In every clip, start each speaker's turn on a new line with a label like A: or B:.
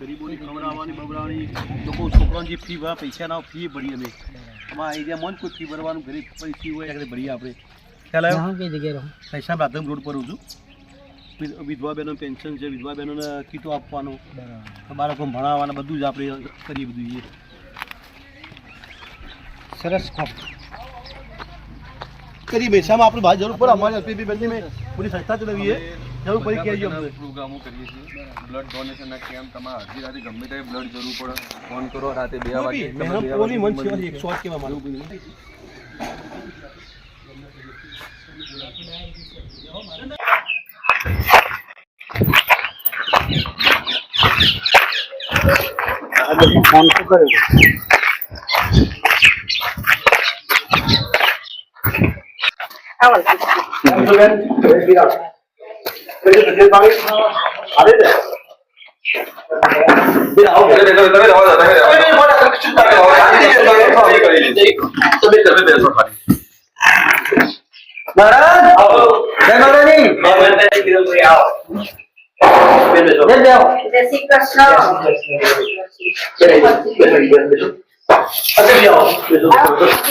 A: ગરીબોની ખવડાવવાની બબડાવવાની લોકો છોકરાઓની જે ફી ભરા પૈસા ના ફી ભરી અમે. અમારા એરિયામાં કોઈ ફી ભરવાનું ગરીબ ફી હોય એટલે ભરીએ આપણે. ખ્યાલ આવ્યો?
B: કઈ જગ્યાએ રહો.
A: પૈસા રાધમ રોડ પર રહું છું. વિધવા બહેનો પેન્શન છે વિધવા બહેનોને કીટો આપવાનું. બાળકો ભણાવવાના બધું જ આપણે કરીએ બધું
B: સરસ
A: કરીએ પૈસામાં આપણે બહાર જરૂર પડે. અમારે એલપીબી બંને મેં પૂરી સંસ્થા ચલાવીએ. જરૂર પડી કહેજો અમને
C: પ્રોગ્રામો કરીએ છીએ. બ્લડ ડોનેશનના કેમ્પ તમારે અડધી રાતે ગમે ત્યારે બ્લડ જરૂર પડે. ફોન કરો રાતે બે વાગે તમે બે
A: મહેનતોની મન
C: વાગે
A: સેવા એકસો આઠ કહેવા માંગુ.
B: ફોન તો કર્યો
D: જય શ્રી કૃષ્ણ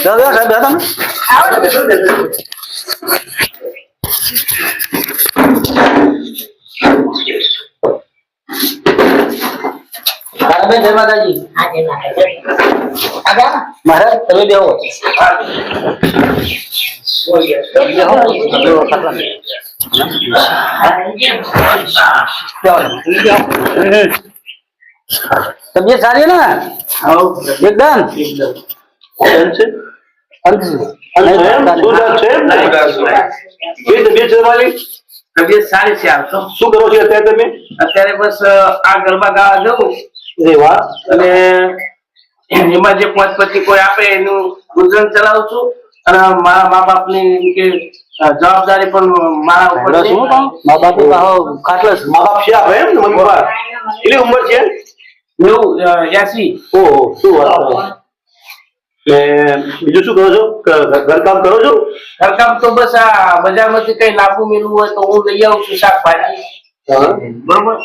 B: દાદા સાહેબ દાદા તારાબેન જય માતાજી
D: આજે મારે
B: મહારાજ તમે બેહો તબિયત સારી ને એકદમ
E: તબિયત સારી છે આમ તો.
A: શું કરો છો અત્યારે તમે?
E: અત્યારે બસ આ ગરબા ગાવા જવું
A: અરે વાહ.
E: અને એમાં જે પાંચ પછી કોઈ આપે એનું ગુજરાન ચલાવું છું. અને મારા મા બાપની કે જવાબદારી પણ મારા ઉપર છે.
B: મા બાપ ખાટલા
A: મા બાપ છે આપણે એમ ને મમ્મી કેટલી ઉંમર છે
E: નેવું એસી.
A: ઓહો શું વાત બીજું શું કરો છો? ઘરકામ કરો છો?
E: ઘરકામ તો બસ આ બજારમાંથી કઈ લાંબુ મેળવું હોય તો હું લઈ આવું છું શાકભાજી. બરોબર?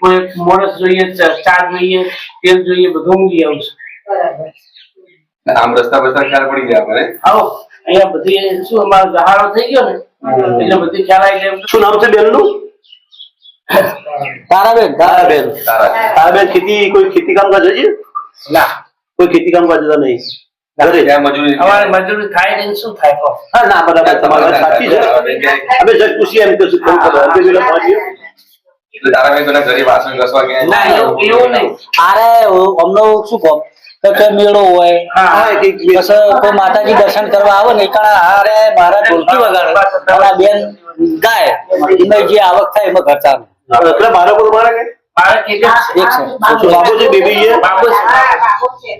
E: કોઈ મોણસ જોઈએ ચ- ચા જોઈએ તેલ જોઈએ બધું હું લઈ આવું છું.
C: આમ રસ્તા બસ્તા ખ્યાલ પડી ગયા આપણે
E: આવો અહીંયા બધી શું અમારો સહારો થઈ ગયો ને? એટલે બધી ખ્યાલ આવી જાય
A: શું નામ છે બેનનું?
B: તારાબેન
A: તારાબેન.
C: તારા
A: તારાબેન ખેતી કોઈ ખેતી કામ કરે છે?
E: ના.
A: કોઈ ખેતી કામ કરતા નહીં.
E: અમારે મજૂરી થાય ને શું થાય તો?
A: હા ના બરાબર તમારી સાચી છે. અમે જજ પૂછીએ એમ કે શું કામ કરો અમે પેલા પહોંચીએ
C: એટલે તારા ભાઈ પેલા ઘરે વાસણ ઘસવા ગયા?
E: ના એવું એવું નહીં.
B: અરે અમનો શું કહો? તો કે મેળો હોય કોઈ માતાજી દર્શન કરવા આવે ને એકણા હારે મારા ઢોલકી વગાડે. બેન ગાય એમાં જે આવક થાય એમાં
A: ખર્ચા મારો બોલ કે
E: બાળક એક
B: એક છે.
A: બાબુ છે. બેબી છે
E: બાબુ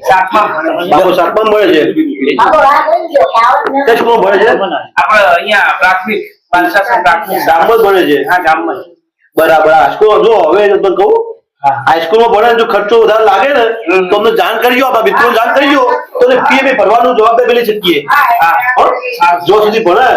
E: સાતમા.
A: બાબુ સાતમાં ભણે છે.
D: બાબુ રાહ જોઈ ગયો કે આવત ન.
A: કઈ સ્કૂલમાં ભણે છે?
E: આપણે અહીંયા પ્રાથમિક બાલશાસન પ્રાથમિક.
A: ગામમાં ભણે છે?
E: હા ગામમાં
A: બરાબર. જો હવે તમને કહું
E: હા.
A: હાઈસ્કૂલમાં ભણે જો ખર્ચો વધારે લાગે ને. તો અમને જાણ કરજો આપણા મિત્રો જાણ કરજો તો ફી અમે ભરવાનું જવાબદાર પેલી શકીએ. હો? જો સુધી ભણે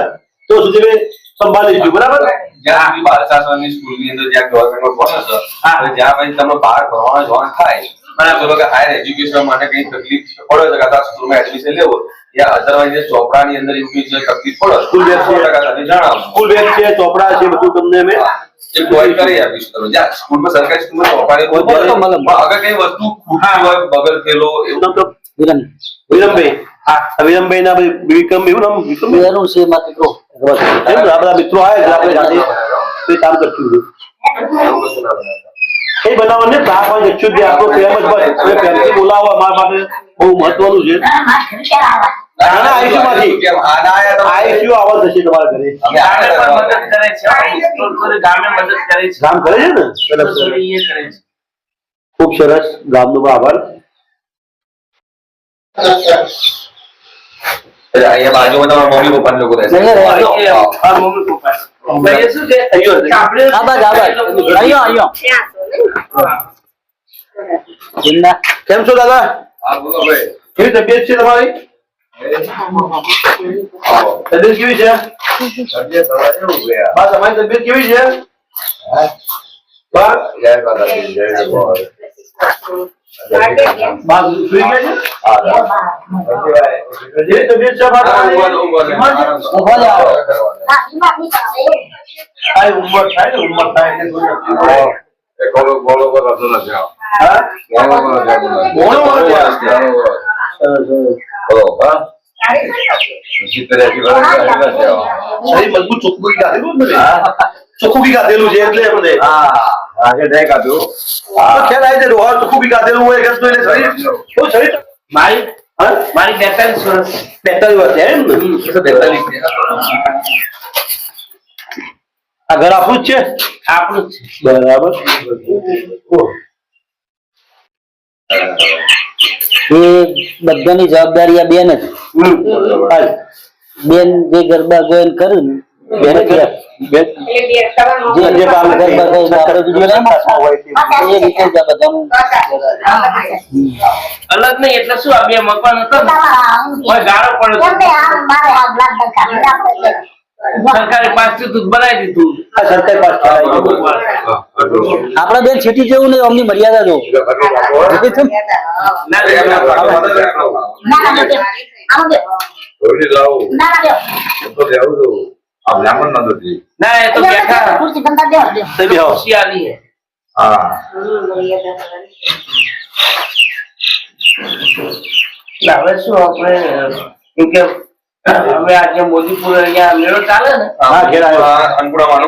A: તો સુધી અમે સંભાળીશું બરાબર?
C: જ્યાં બાલશાસ્ત્રની સ્કૂલની અંદર જ્યાં ગવર્મેન્ટમાં ભણો છો હવે જ્યાં પછી તમે બહાર ભણવાનો જવાનું થાય. અને આ લોકો હાયર એજ્યુકેશન માટે કઈ તકલીફ પડે તો કાં તો સ્કૂલમાં એડમિશન લેવું યા અધરવાઇઝ ચોપડાની અંદર એવું કઈ જે તકલીફ પડે?
A: સ્કૂલ બેગ
C: છે. ટકા તમે જણાવો
A: સ્કૂલ બેગ છે ચોપડા છે બધું તમને અમે
C: એ કરી આપીશું તમે. જ્યાં સ્કૂલમાં સરકારી સ્કૂલમાં ચોપડાની અગર કઈ વસ્તુ ખૂટી હોય બગલ થયેલો એવું
A: નામ તો
B: વિરન
A: વિરમભાઈ. હા વિરમભાઈ ના વિક્રમ એવું નામ? વિક્રમભાઈ?
B: બેનું છે
A: આ બધા મિત્રો આવે એટલે આપણે જાતે એ કામ
E: કરે છે
A: ને? સરસ સરસ. ગામનો આભાર.
C: અહીંયા બાજુમાં તમારા મમ્મી પપ્પા લોકો રહેશે.
B: નહીં રહેજો.
E: એ આ મમ્મી પપ્પા. છે. ભાઈ, એ શું છે? આપણે-
B: આબાદ આબાદ અહીંયા અહીંયા
A: કેમ છો દાદા?
C: ભાઈ.
A: કેવી તબિયત છે તમારી. તબિયત કેવી છે?
C: તમારી
A: તબિયત કેવી છે? ચોખ્ખું બી ગાધેલું છે એટલે બધે
C: હા,
E: મારી મારી બેતાલીસ વર્ષ
A: બેતાલીસ વર્ષ
C: બેતાલીસ
A: આ ઘર આપણું જ છે
E: આપણું જ છે
A: બરાબર
B: એ બધાની જવાબદારી આ બેન જ. બેન જે ગરબા ગોયન કર્યું ને બેન જે જે બાલ ગરબા આપણે વીડિયો નહીં
A: હોય તે.
B: એ રીતે જ બધાનું
E: અલગ નહીં એટલે શું આ બે મકાન હતો ઓય ગાળો પડ્યો સરકારી પાસથી દૂધ બનાવી દીધું
A: સરકારી પાસ.
B: આપણા બેન છેટી જેવું નહીં અમની મર્યાદા જો
E: ના
C: એ આ બ્રાહ્મણ નતો જી.
E: ના એ તો બેઠા.
A: તે બી.
E: હોશિયારી હે.
C: હા.
E: હવે શું આપણે કેમ કે હવે આજે મોદીપુર અહીંયા મેળો ચાલે ને
A: હા ઘેર આવ્યો.
C: આ અન્નપૂર્ણામાં